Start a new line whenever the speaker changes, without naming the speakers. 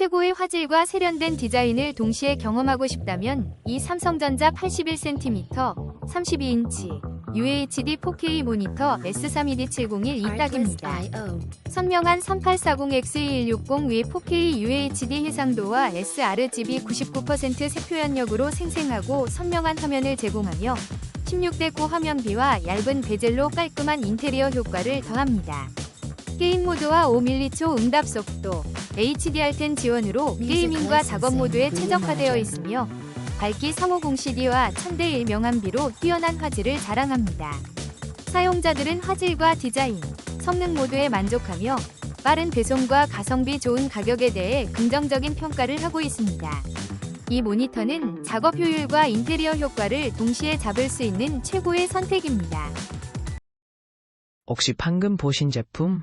최고의 화질과 세련된 디자인을 동시에 경험하고 싶다면 이 삼성전자 81cm, 32인치 UHD 4K 모니터 S32D701이 딱입니다. 선명한 3840X2160 위 4K UHD 해상도와 sRGB 99% 색표현력으로 생생하고 선명한 화면을 제공하며 16대 9 화면비와 얇은 베젤로 깔끔한 인테리어 효과를 더합니다. 게임 모드와 5m초 응답 속도, HDR10 지원으로 게이밍과 작업 모드에 최적화되어 있으며 밝기 350 CD와 1000대 1 명암비로 뛰어난 화질을 자랑합니다. 사용자들은 화질과 디자인, 성능 모두에 만족하며 빠른 배송과 가성비 좋은 가격에 대해 긍정적인 평가를 하고 있습니다. 이 모니터는 작업 효율과 인테리어 효과를 동시에 잡을 수 있는 최고의 선택입니다.
혹시 방금 보신 제품